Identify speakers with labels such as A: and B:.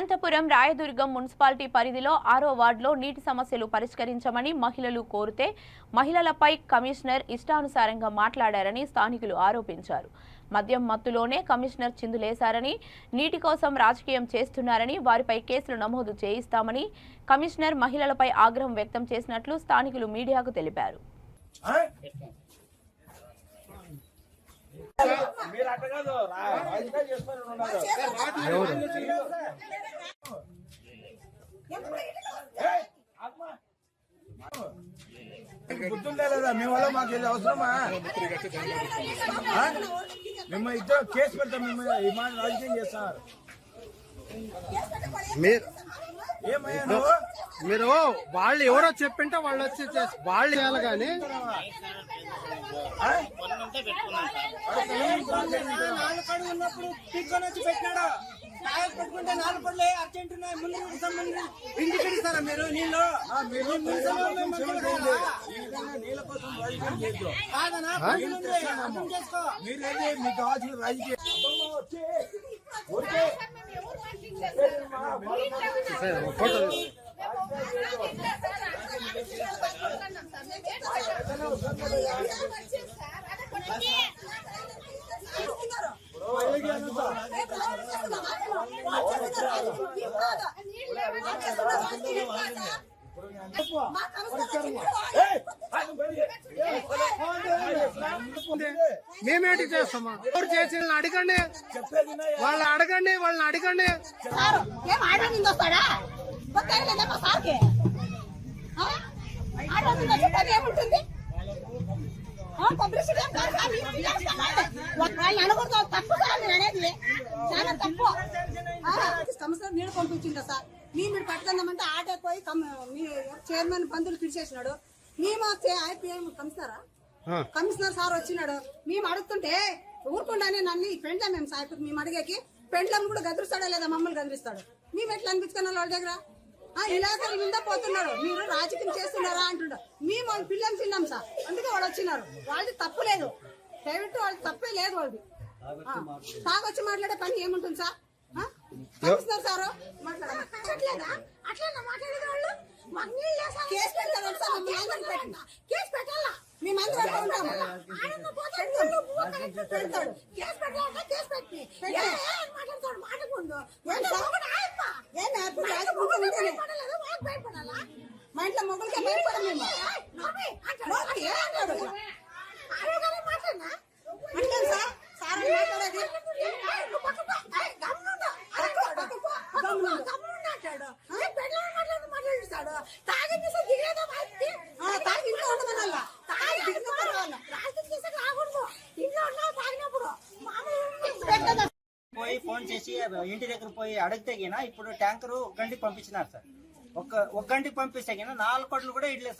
A: Anantapuram Rayadurgam municipality పరిధిలో ఆరో వార్డులో నీటి సమస్యలు పరిష్కరించమని మహిళలు కోరితే మహిళలపై కమిషనర్ ఇష్టానుసారంగా మాట్లాడారని స్థానికులు ఆరోపించారు. మద్యం మత్తులోనే కమిషనర్ చిందులేశారని నీటి కోసం రాజకీయం చేస్తున్నారని వారిపై కేసులు నమోదు చేయిస్తామని కమిషనర్ మహిళలపై ఆగ్రహం వ్యక్తం చేసినట్లు స్థానికులు మీడియాకు తెలిపారు.
B: లేదా మీ వల్ల మాకు ఇది అవసరమా? మిమ్మల్ని ఇద్దరు కేసు పెడతాం మిమ్మల్ని మాట రాజకీయం చేస్తారు
C: మీరు మీరు వాళ్ళు ఎవరో చెప్పింటే వాళ్ళు వచ్చి చేసి- వాళ్ళు చేయాలి కానీ.
D: పెట్టుకుంటే నాలుగు పడులు అర్జెంట్ ఉన్నాయి ముందు ముందు ఇంటికి మీరు నీళ్ళు
B: నీళ్ళ కోసం రాజకీయం మీరేంటి మీకు కావాల్సిన అబ్బమ్మ,
C: మేమేంటి చేస్తామా? ఎవరు చేసి వాళ్ళని అడగండి. వాళ్ళని అడగండి వాళ్ళని అడగండి.
E: ఏం పబ్లిసిటీ అనకూడదు తప్పు సార్ అనేది చాలా తప్పు. ఆ, నీళ్ళు పంపించిందా సార్. మీ మీరు పట్టుకుందామంటే ఆటో పోయి చైర్మన్ పందులు పిలిచేసినాడు. మేము ఐపీఎం కమిషనరా. కమిషనర్ సార్ వచ్చినాడు. మేము అడుగుతుంటే ఊరుకుండానే నన్ను పెండ్ల మేము సార్ మేము అడిగేకి పెండ్లం కూడా గదిరిస్తాడా లేదా మమ్మల్ని గదిరిస్తాడు. మేము ఎట్లా అనిపించుకున్నాం వాళ్ళ దగ్గర? ఆ ఇలాగ నింద పోతున్నాడు మీరు రాజకీయం చేస్తున్నారా అంటున్నారు మేము వాళ్ళ పిల్లలు తిన్నాం సార్. అందుకే వాళ్ళు వచ్చినారు. వాళ్ళది తప్పు లేదు. దయవిట్టు వాళ్ళది తప్పే లేదు వాళ్ళది. తాగొచ్చి మాట్లాడే పని ఏముంటుంది సార్? Commissioner sir? అట్లా మాట్లాడేది వాళ్ళు మాకు నీళ్ళు లేసా? కేసు పెట్టాలి సార్ మమ్మల్ని అందరిని పెట్టినా. కేసు పెట్టాలా? మేమందరం అట్లా ఉంటాము పువ్వు పెడతాడు కేసు పెట్టాలంటే కేసు పెట్టి. ఏ, ఏ అని మాట్లాడతాడు. మాటకుండు ఏంటి ఒకటి ఆయప్ప. ఏం ఆయప్ప? రాజకీయం ఉంటేనే. మా ఇంట్లో మొగులకే భయపడం మేము నోటి, ఏ అంటాను సార్ సార్ అని మాట్లాడేది ఆ, తాగి ఇంట్లో ఉండమనాలా తాగి ఇంట్లో పర్వాలా రాజకీయం చేసాక రాకూడదు ఇంట్లో ఉన్నా తాగినప్పుడు మామూలు పెట్టదా
D: పోయి ఫోన్ చేసి ఇంటి దగ్గర పోయి అడిగితే ఇప్పుడు ట్యాంకర్ గంటకి పంపించినారు సార్. ఒక ఒక గంటకి పంపిస్తే నాలుగు కోట్లు కూడా ఇడ్లేదు